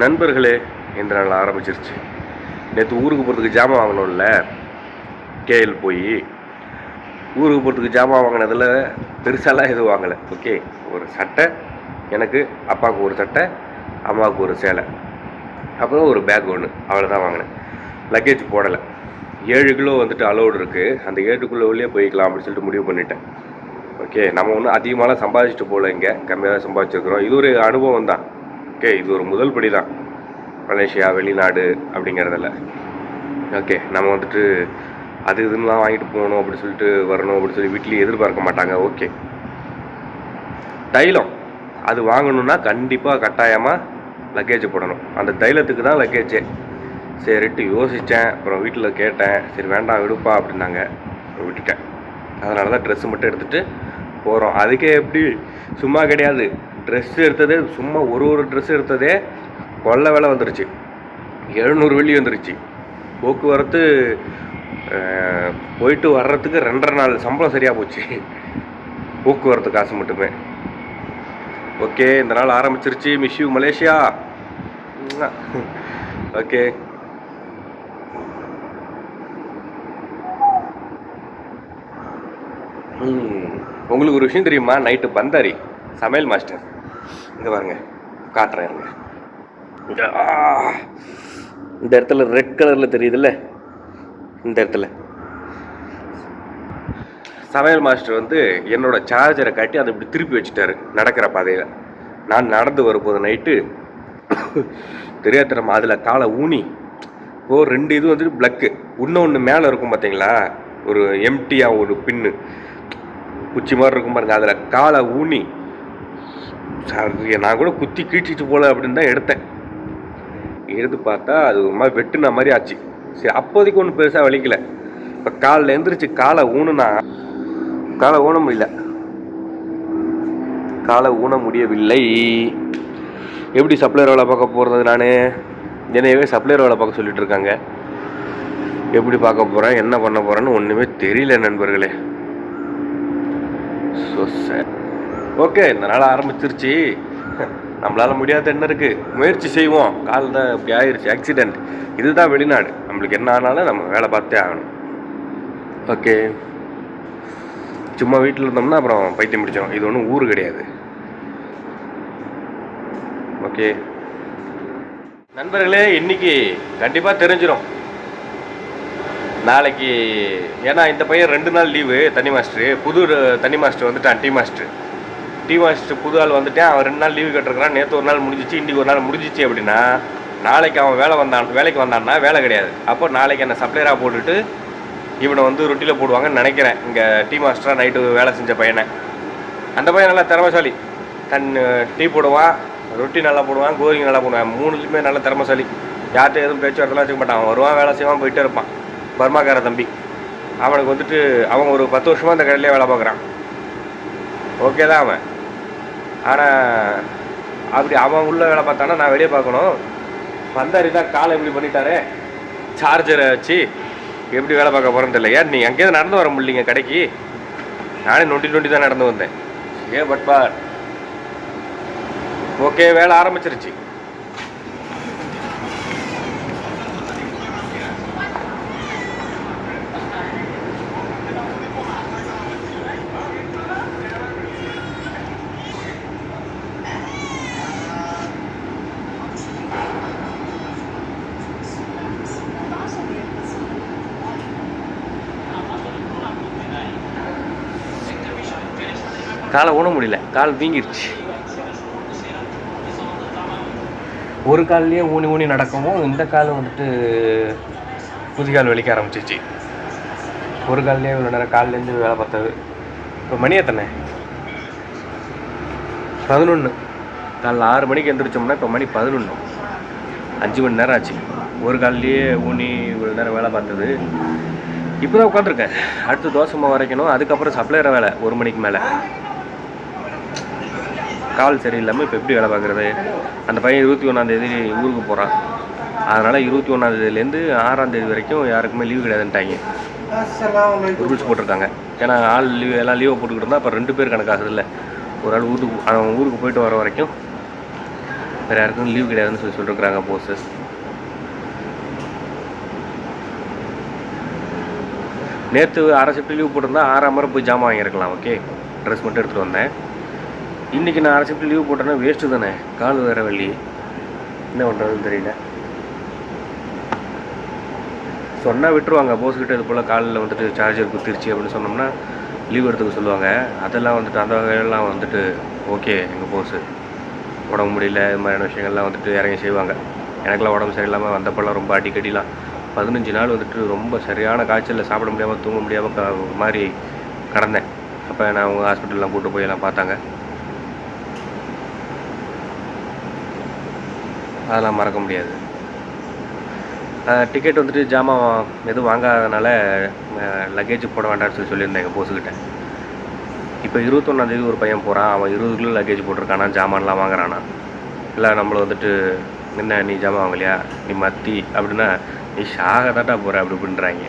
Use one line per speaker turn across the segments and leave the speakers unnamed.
நண்பர்களே இந்த நாள் ஆரம்பிச்சிருச்சு. நேற்று ஊருக்கு போகிறதுக்கு ஜாமான் வாங்கணும்ல கேஎல் போய் ஊருக்கு போகிறதுக்கு ஜாமான் வாங்கினதில் பெருசாலாம் எதுவும் வாங்கலை. ஓகே ஒரு சட்டை எனக்கு அப்பாவுக்கு ஒரு சட்டை அம்மாவுக்கு ஒரு சேலை அப்புறம் ஒரு பேக் ஒன்று அவ்வளோதான் வாங்கினேன். லக்கேஜ் போடலை. ஏழு கிலோ வந்துட்டு அலோடு இருக்குது அந்த ஏழு கிலோவிலே போய்க்கலாம் அப்படின்னு சொல்லிட்டு முடிவு பண்ணிட்டேன். ஓகே நம்ம ஒன்றும் அதிகமாகலாம் சம்பாதிச்சுட்டு போகல இங்கே. கம்மியாக தான் சம்பாதிச்சிருக்கிறோம். இது ஒரு அனுபவம் தான் ஓகே இது ஒரு முதல் படி தான் மலேசியா வெளிநாடு அப்படிங்கிறதில்ல ஓகே நம்ம வந்துட்டு அது இதுலாம் வாங்கிட்டு போகணும் அப்படின்னு சொல்லிட்டு வரணும் அப்படின்னு சொல்லி வீட்லேயும் எதிர்பார்க்க மாட்டாங்க. ஓகே. தைலம். அது வாங்கணுன்னா கண்டிப்பாக கட்டாயமாக லக்கேஜ் போடணும். அந்த தைலத்துக்கு தான் லக்கேஜே சரிட்டு யோசித்தேன் அப்புறம் வீட்டில் கேட்டேன். சரி வேண்டாம் விடுப்பா அப்படின்னாங்க. விட்டுட்டேன். அதனால தான் ட்ரெஸ்ஸு மட்டும் எடுத்துகிட்டு போகிறோம் அதுக்கே எப்படி? சும்மா கிடையாது. ட்ரெஸ் எடுத்ததே சும்மா ஒரு ஒரு ட்ரெஸ் எடுத்ததே கொள்ள வேலை வந்துருச்சு. எழுநூறு வெள்ளி வந்துருச்சு. போக்குவரத்து போயிட்டு வர்றதுக்கு ரெண்டரை நாள் சம்பளம் சரியாக போச்சு. போக்குவரத்து காசு மட்டுமே. ஓகே இந்த நாள் ஆரம்பிச்சிருச்சு. Miss you Malaysia. ஓகே. உங்களுக்கு ஒரு விஷயம் தெரியுமா? நைட்டு பந்தாரி. சமையல் மாஸ்டர். இங்கே பாருங்க காட்டுறேன் இருங்க. இந்த இடத்துல ரெட் கலரில் தெரியுதுல்ல? இந்த இடத்துல. சமையல் மாஸ்டர் வந்து என்னோட சார்ஜரை காட்டி அதை இப்படி திருப்பி வச்சுட்டாரு நடக்கிற பாதையில். நான் நடந்து வரும்போது நைட்டு தெரியாதனமா அதில் காலை ஊனி ஓ ரெண்டு இது வந்துட்டு ப்ளக்கு ஒன்று மேலே இருக்கும் பார்த்தீங்களா ஒரு எம்டியாக ஒரு பின்னு குச்சி மாதிரி இருக்கும் பாருங்க அதில் காலை ஊனி நான் கூட குத்தி கீழ்ச்சிட்டு போல அப்படின்னு தான் எடுத்தேன். எடுத்து பார்த்தா அது ஒரு மாதிரி வெட்டுன மாதிரி ஆச்சு. சரி அப்போதைக்கு ஒன்றும் பெருசாக வலிக்கல. இப்போ காலில் எந்திரிச்சு காலை ஊனுனா காலை ஊன முடியல. காலை ஊன முடியவில்லை. எப்படி சப்ளையர் வேலை பார்க்க போகிறது நான்? என்னையவே சப்ளையர் வேலை பார்க்க சொல்லிட்டு இருக்காங்க. எப்படி பார்க்க போகிறேன் என்ன பண்ண போகிறேன்னு ஒன்றுமே தெரியல நண்பர்களே. ஸோ சார் ஓகே இந்த நாள் ஆரம்பிச்சிருச்சு. நம்மளால் முடியாத என்ன இருக்குது முயற்சி செய்வோம். கால் தான் இப்படி ஆயிடுச்சு ஆக்சிடெண்ட் இதுதான் வெளிநாடு. நம்மளுக்கு என்ன ஆனாலும் நம்ம வேலை பார்த்தே ஆகணும். ஓகே. சும்மா வீட்டில் இருந்தோம்னா அப்புறம் பைத்தியம் பிடிச்சோம் இது ஒன்றும் ஊர் கிடையாது. ஓகே. நண்பர்களே இன்னைக்கு கண்டிப்பாக தெரிஞ்சிடும் நாளைக்கு ஏன்னா இந்த பையன் ரெண்டு நாள் லீவு தனி மாஸ்டரு புது தனி மாஸ்டர் வந்துட்டான் டீ மாஸ்டர் டீ மாஸ்டர் புது ஆள் வந்துட்டேன். அவன் ரெண்டு நாள் லீவு கட்டிருக்கிறான். நேற்று ஒரு நாள் முடிஞ்சிச்சு இன்றைக்கி ஒரு நாள் முடிஞ்சிச்சு அப்படின்னா நாளைக்கு அவன் வேலை வந்தான் வேலைக்கு வந்தான்னா வேலை கிடையாது. அப்போ நாளைக்கு என்ன சப்ளையராக போட்டுட்டு இவனை வந்து ரொட்டியில் போடுவாங்கன்னு நினைக்கிறேன். இங்கே டீ மாஸ்டராக நைட்டு வேலை செஞ்ச பையனை. அந்த பையன் நல்லா திறமைசாலி. தன் டீ போடுவான் ரொட்டி நல்லா போடுவான் கோரிங்க நல்லா போடுவான். மூணுலேயுமே நல்ல திறமைசாலி. யார்கிட்ட எதுவும் பேச்சுவார்த்தைலாம் வச்சுக்க மாட்டான். அவன் வருவான் வேலை செய்வான் போயிட்டே இருப்பான். பர்மாக்கார தம்பி. அவனுக்கு வந்துட்டு அவன் ஒரு பத்து வருஷமாக அந்த கடையிலே வேலை பார்க்குறான். ஓகே தான் அவன். ஆனால் அப்படி அவன் உள்ள வேலை பார்த்தானா நான் வெளியே பார்க்கணும். வந்தாரி தான் காலை இப்படி பண்ணிட்டாரே. சார்ஜரை வச்சு எப்படி வேலை பார்க்க போகிறேன்னு தெரியல. ஏன் நீ அங்கேயே நடந்து வர முடியலைங்க கடைக்கு? நானே நொண்டி நொண்டி தான் நடந்து வந்தேன். ஏ பட் பார். ஓகே வேலை ஆரம்பிச்சிருச்சு. காலை ஊன முடியல. கால் வீங்கிருச்சு. ஒரு கால்லேயே ஊனி ஊனி நடக்கவும் இந்த கால் வந்துட்டு புதிகால் வலிக்க ஆரம்பிச்சிச்சு. ஒரு கால்லேயே இவ்வளோ நேரம் கால்லேருந்து வேலை பார்த்தது. இப்போ மணி எத்தனை? பதினொன்று காலைல ஆறு மணிக்கு எழுந்திரிச்சோம்னா இப்போ மணி பதினொன்று அஞ்சு மணி நேரம் ஆச்சு. ஒரு கால்லேயே ஊனி இவ்வளோ நேரம் வேலை பார்த்தது. இப்போ தான் உட்காந்துருக்கேன் அடுத்து தோசை மாவு வரைக்கணும் அதுக்கப்புறம் சப்ளையர் வேலை. ஒரு மணிக்கு மேலே. கால் சரியில்லாமல் இப்போ எப்படி வேலை பார்க்குறது? அந்த பையன் இருபத்தி ஒன்றாந்தேதி ஊருக்கு போகிறான் அதனால் இருபத்தி ஒன்றாந்தேதியிலேருந்து ஆறாந்தேதி வரைக்கும் யாருக்குமே லீவு கிடையாதுன்ட்டாங்க. ரூல்ஸ் போட்டிருக்காங்க. ஏன்னா ஆள் லீவ் எல்லாம் லீவை போட்டுக்கிட்டு இருந்தால் அப்போ ரெண்டு பேர் கணக்காகுது இல்லை ஒரு ஆள் ஊருக்கு அவன் ஊருக்கு போயிட்டு வர வரைக்கும் வேறு யாருக்கும் லீவ் கிடையாதுன்னு சொல்லி சொல்லியிருக்கிறாங்க போஸு நேற்று அரை ஷிஃப்ட் லீவ் போட்டிருந்தா ஆறாம் மரம் போய் ஜாமான் வாங்கியிருக்கலாம் ஓகே ட்ரெஸ் மட்டும் எடுத்துகிட்டு வந்தேன். இன்றைக்கி நான் அரை ஷிஃப்ட் லீவ் போட்டேன்னா வேஸ்ட்டு தானே? கால் வேறு வழி என்ன பண்ணுறதுன்னு தெரியல. சொன்னால் விட்டுருவாங்க. போஸ் கிட்ட இது போல் காலில் வந்துட்டு சார்ஜர் குத்திருச்சு அப்படின்னு சொன்னோம்னா லீவ் எடுத்துக்க சொல்லுவாங்க. அதெல்லாம் வந்துட்டு அந்த வகையெல்லாம் வந்துட்டு ஓகே எங்கள் போஸு உடம்பு முடியல இது மாதிரியான விஷயங்கள்லாம் வந்துட்டு இறங்கி செய்வாங்க. எனக்கெல்லாம் உடம்பு சரியில்லாமல் வந்தப்பெல்லாம் ரொம்ப அடிக்கடிலாம். பதினஞ்சு நாள் வந்துட்டு ரொம்ப சரியான காய்ச்சலில் சாப்பிட முடியாமல் தூங்க முடியாமல் க மாதிரி கடந்தேன். அப்போ நான் அவங்க ஹாஸ்பிட்டல்லாம் கூட்டு போய் எல்லாம் பார்த்தாங்க. அதெல்லாம் மறக்க முடியாது. டிக்கெட் வந்துட்டு ஜாமான் எதுவும் வாங்காதனால லக்கேஜ் போட வேண்டாம்னு சொல்லி சொல்லியிருந்தேன் எங்கள் போஸுக்கிட்ட இப்போ இருபத்தொன்னாந்தேதி ஒரு பையன் போகிறான் அவன் இருபது கிலோ லக்கேஜ் போட்டிருக்கானா? ஜாமான்லாம் வாங்குறானா? இல்லை நம்மளை வந்துட்டு என்ன நீ ஜாமான் வாங்கலையா? நீ மத்தி அப்படின்னா நீ ஷாக தாட்டா போகிற அப்படி அப்படின்றாங்க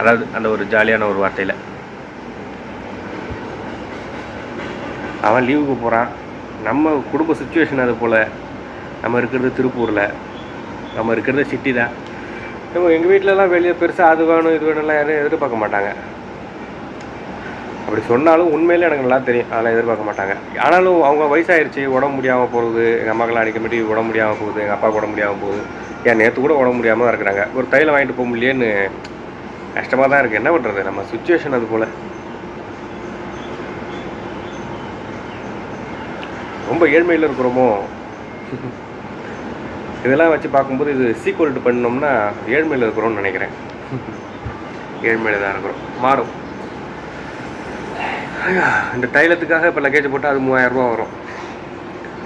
அதாவது அந்த ஒரு ஜாலியான ஒரு வார்த்தையில். அவன் லீவுக்கு போகிறான் நம்ம குடும்ப சுச்சுவேஷன் அது போல். நம்ம இருக்கிறது திருப்பூரில். நம்ம இருக்கிறது சிட்டி தான். நம்ம எங்கள் வீட்டிலலாம் வெளியே பெருசாக அது வேணும் இது வேணும்லாம் யாரும் எதிர்பார்க்க மாட்டாங்க. அப்படி சொன்னாலும் உண்மையிலே எனக்கு நல்லா தெரியும். அதெல்லாம் எதிர்பார்க்க மாட்டாங்க. ஆனாலும் அவங்க வயசாயிருச்சு உடம்பு முடியாமல் போகுது. எங்கள் அம்மாக்கெல்லாம் அடிக்கடி உடம்பு முடியாமல் போகுது. எங்கள் அப்பாவுக்கு உடம்பு முடியாமல் போகுது. ஏன் நேற்று கூட உடம்பு முடியாமல் தான் இருக்கிறாங்க. ஒரு தைலம் வாங்கிட்டு போக முடியலேன்னு கஷ்டமாக தான் இருக்குது என்ன பண்ணுறது நம்ம சுச்சுவேஷன் அது போல். ரொம்ப ஏழ்மையில் இருக்கிறோமோ? இதெல்லாம் வச்சு பார்க்கும்போது இது சீக்குவல்ட்டு பண்ணோம்னா ஏழ்மையில் இருக்கிறோம்னு நினைக்கிறேன். ஏழ்மையில் தான் இருக்கிறோம். மாறும். இந்த தைலத்துக்காக இப்போ லக்கேஜ் போட்டால் அது மூவாயிரரூபா வரும்.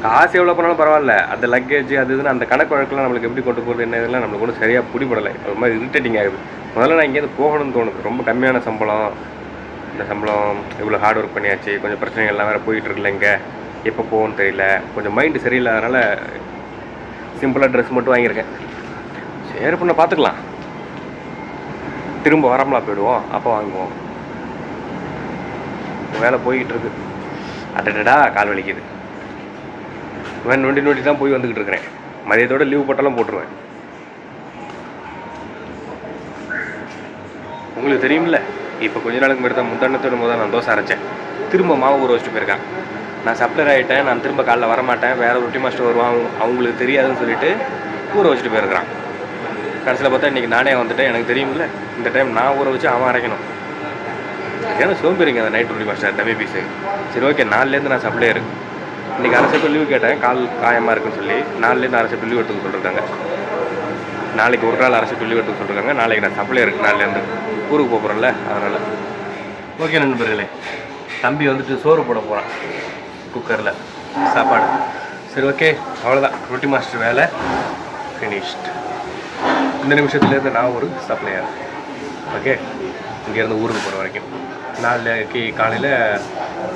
காசு எவ்வளோ பண்ணாலும் பரவாயில்ல. அந்த லக்கேஜ் அது இதுன்னு அந்த கணக்கு வழக்கெல்லாம் நம்மளுக்கு எப்படி கொண்டு போகிறது என்ன இதெல்லாம் நம்மளுக்கு ஒன்றும் சரியாக பிடிபடலை. ஒரு மாதிரி இரிட்டேட்டிங் ஆகுது. முதல்ல நான் இங்கேருந்து போகணும்னு தோணுது. ரொம்ப கம்மியான சம்பளம். இந்த சம்பளம் இவ்வளோ ஹார்ட் ஒர்க் பண்ணியாச்சு. கொஞ்சம் பிரச்சனைகள்லாம் வேறு போயிட்டுருக்குல்ல இங்கே. எப்போ போகணும்னு தெரியல. கொஞ்சம் மைண்டு சரியில்லாதனால சிம்பிளாக ட்ரெஸ் மட்டும் வாங்கியிருக்கேன். சரி பொண்ணை பார்த்துக்கலாம். திரும்ப வரம்லாம் போயிடுவோம் அப்போ வாங்குவோம். வேலை போய்கிட்டு இருக்கு. அடடடா கால் வலிக்குது. இவன் நொண்டி நொண்டி தான் போய் வந்துக்கிட்டு இருக்கிறேன். மதியத்தோட லீவ் போட்டாலும் போட்டுருவேன். உங்களுக்கு தெரியும்ல இப்போ கொஞ்ச நாளுக்கு முன்னாடி தான் முந்தானத்தோட முதல் நான் தோசை அரைச்சேன். திரும்ப மாவு ஊற வச்சுட்டு போயிருக்கேன். நான் சப்ளர் ஆகிட்டேன் நான் திரும்ப காலைல வரமாட்டேன். வேறு ஒரு ரொட்டி மாஸ்டர் வருவான் அவங்களுக்கு தெரியாதுன்னு சொல்லிட்டு ஊற வச்சுட்டு போயிருக்கிறான். கடைசியில் பார்த்தா இன்றைக்கி நானே வந்துட்டேன். எனக்கு தெரியுமில்ல இந்த டைம் நான் ஊற வச்சு அவன் அரைக்கணும். ஏன்னா சோம்பேறிங்க அந்த நைட் டூட்டி மாஸ்டர் டபி பீஸு சரி ஓகே நாலுலேருந்து நான் சப்ளையர் இன்றைக்கி அரை செப்பு லீவ் கேட்டேன். கால் காயமாக இருக்குன்னு சொல்லி நாலுலேருந்து அரை செப்பு லீவ் எடுத்துக்க சொல்லியிருக்காங்க நாளைக்கு ஒரு நாள் அரை செப்பு லீவ் எடுத்துக்க சொல்லியிருக்காங்க நாளைக்கு நான் சப்ளையர் நாலுலேருந்து. ஊருக்கு போக அதனால். ஓகே நண்பர்களே. தம்பி வந்துட்டு சோறு போட போகிறான் குக்கரில் சாப்பாடு. சரி ஓகே. அவ்வளோதான் ரொட்டி மாஸ்டர் வேலை. ஃபினிஷ்ட் இந்த நிமிஷத்துலேருந்து நான் ஒரு சப்ளையர் ஓகே? இங்கேருந்து ஊருக்கு போகிற வரைக்கும். நாளைக்கு காலையில்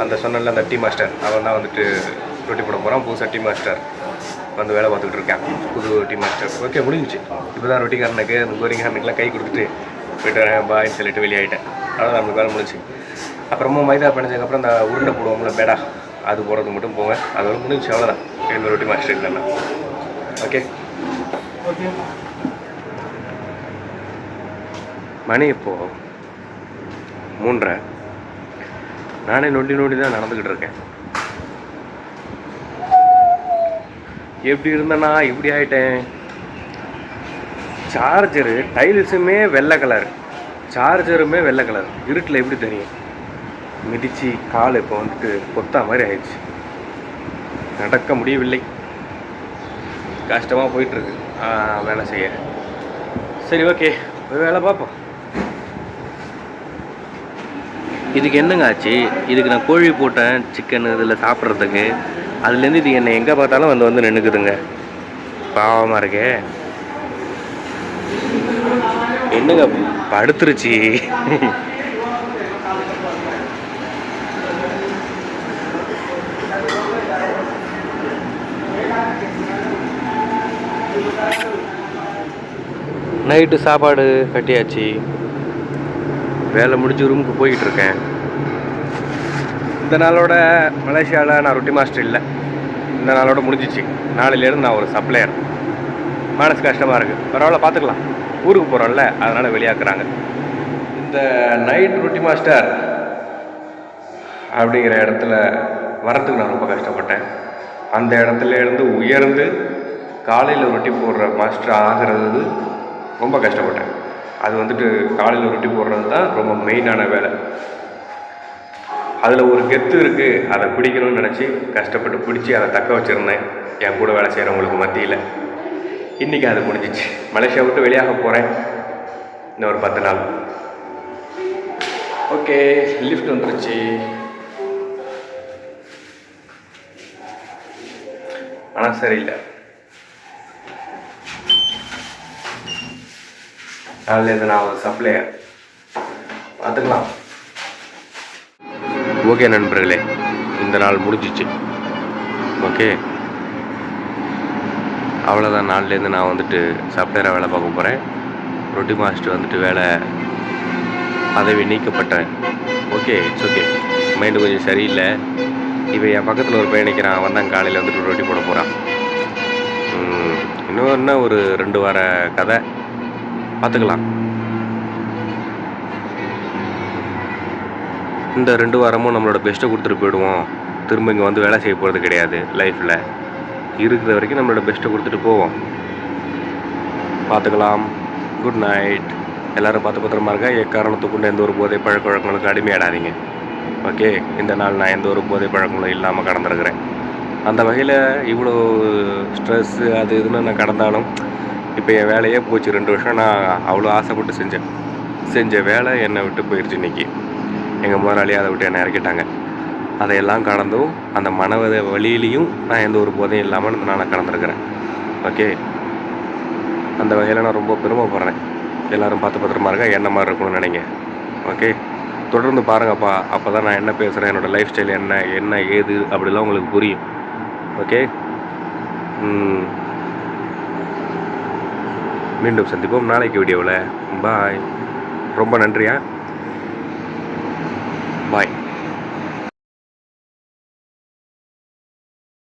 அந்த சொன்னல அந்த டீ மாஸ்டர் அவன் தான் வந்துட்டு ரொட்டி போட போகிறான் புதுசாக டீ மாஸ்டர் வந்து வேலை பார்த்துக்கிட்டு இருக்கேன். புது டீ மாஸ்டர். ஓகே முடிஞ்சிச்சு. இப்போ தான் ரொட்டிக்காரனுக்கு அந்த கோரிங்காரனுக்குலாம் கை கொடுத்துட்டு போயிட்டு வரேன் பாய்ன்னு சொல்லிட்டு வெளியாயிட்டேன் அதான் நம்மளுக்கு வேலை முடிஞ்சு அப்புறமா மைதா பிணைஞ்சதுக்கப்புறம் அந்த உருண்டை போடுவோம்ல பேடா. அது போடுறதுக்கு மட்டும் போவேன் அதோட முடிஞ்சு அவ்வளோதான் என்னோட ரொட்டி மாஸ்டர் இல்லைன்னா ஓகே மணி இப்போ மூன்றரை. நானே நொண்டி நொண்டி தான் நடந்துக்கிட்டு இருக்கேன். எப்படி இருந்தேனா இப்படி ஆயிட்டேன். சார்ஜரு டைல்ஸுமே வெள்ளை கலர் சார்ஜருமே வெள்ளை கலர் இருட்டில் எப்படி தெரியும்? மிதித்து கால் இப்போ வந்துட்டு கொத்தா மாதிரி ஆயிடுச்சு. நடக்க முடியவில்லை. கஷ்டமாக போயிட்டுருக்கு. வேலை செய்ய. சரி ஓகே. போய் வேலை பார்ப்போம். இதுக்கு என்னங்க ஆச்சு? இதுக்கு நான் கோழி போட்டேன் சிக்கன் இதில் சாப்பிட்றதுக்கு. அதுலேருந்து இது என்னை எங்கே பார்த்தாலும் வந்து வந்து நின்றுக்குதுங்க பாவமாக இருக்கே. என்னங்க படுத்துருச்சு. நைட்டு சாப்பாடு கட்டியாச்சு. வேலை முடிஞ்சு ரூமுக்கு போய்கிட்டு இருக்கேன். இந்த நாளோட மலேசியாவில் நான் ரொட்டி மாஸ்டர் இல்லை. இந்த நாளோட முடிஞ்சிச்சு. நாளையிலேருந்து நான் ஒரு சப்ளையர் மனசு கஷ்டமாக இருக்குது பரவாயில்ல பார்த்துக்கலாம். ஊருக்கு போகிறோம்ல அதனால் வெளியாக்குறாங்க. இந்த நைட் ரொட்டி மாஸ்டர் அப்படிங்கிற இடத்துல வரத்துக்கு நான் ரொம்ப கஷ்டப்பட்டேன். அந்த இடத்துல இருந்து உயர்ந்து காலையில் ரொட்டி போடுற மாஸ்டர் ஆகிறது ரொம்ப கஷ்டப்பட்டேன். அது வந்துட்டு காலையில் ரொட்டி போடுறது தான் ரொம்ப மெயினான வேலை. அதில் ஒரு கெத்து இருக்குது அதை பிடிக்கணும்னு நினச்சி கஷ்டப்பட்டு பிடிச்சி அதை தக்க வச்சுருந்தேன். என் கூட வேலை செய்கிறவங்களுக்கு மத்தியில். இன்றைக்கி அது முடிஞ்சிச்சு. மலேசியா விட்டு வெளியாக போகிறேன் இன்னும் ஒரு பத்து நாள். ஓகே லிஃப்ட் வந்துருச்சு. ஆனால் சரியில்லை. நாளிலேருந்து நான் ஒரு சப்ளையர் பார்த்துக்கலாம் ஓகே நண்பர்களே இந்த நாள் முடிஞ்சிச்சு. ஓகே? அவ்வளோதான் நாள்லேருந்து நான் வந்துட்டு சப்ளையராக வேலை பார்க்க போகிறேன் ரொட்டி மாஸ்டர் வந்துட்டு வேலை பதவி நீக்கப்பட்டேன் ஓகே இட்ஸ் ஓகே மைண்டு கொஞ்சம் சரியில்லை. இப்போ என் பக்கத்தில் ஒரு பையன் நிற்கிறான் அவன் தான் காலையில் வந்துட்டு ரொட்டி போட போகிறான் இன்னும் என்ன ஒரு ரெண்டு வார கதை. பார்த்துக்கலாம். இந்த ரெண்டு வாரமும் நம்மளோட பெஸ்ட்டை கொடுத்துட்டு போயிடுவோம். திரும்ப இங்கே வந்து வேலை செய்ய போகிறது கிடையாது லைஃப்பில் இருக்கிற வரைக்கும் நம்மளோட பெஸ்ட்டை கொடுத்துட்டு போவோம். பார்த்துக்கலாம். குட் நைட் எல்லோரும் பார்த்து பத்திரமா இருக்கா எக்காரணத்தை கொண்டு எந்த ஒரு போதை பழக்க வழக்கங்களுக்கு அடிமையாடாதீங்க. ஓகே இந்த நாள் நான் எந்த ஒரு போதை பழக்கங்களும் இல்லாமல் கடந்திருக்கிறேன். அந்த வகையில் இவ்வளோ ஸ்ட்ரெஸ்ஸு அது இதுன்னு நான் கடந்தாலும் இப்போ என் வேலையே போச்சு. ரெண்டு வருஷம் நான் அவ்வளோ ஆசைப்பட்டு செஞ்சேன். செஞ்ச வேலை என்னை விட்டு போயிடுச்சு இன்னைக்கு. எங்கள் முதலாளி அதை விட்டு என்னை இறக்கிட்டாங்க. அதையெல்லாம் கடந்தும் அந்த மனவத வழியிலையும் நான் எந்த ஒரு போதையும் இல்லாமல் இந்த நாளை கடந்திருக்கிறேன். ஓகே? அந்த வகையில் நான் ரொம்ப பெருமைப்படுறேன். எல்லோரும் பார்த்து பத்திரமா இருக்கா என்ன மாதிரி இருக்கணும்னு நினைங்க. ஓகே? தொடர்ந்து பாருங்கப்பா. அப்போ தான் நான் என்ன பேசுகிறேன் என்னோடய லைஃப் ஸ்டைல் என்ன? என்ன ஏது? அப்படிலாம் உங்களுக்கு புரியும். ஓகே? ம். மீண்டும் சந்திப்போம். நாளைக்கு வீடியோவில் பாய் ரொம்ப நன்றியா? பாய்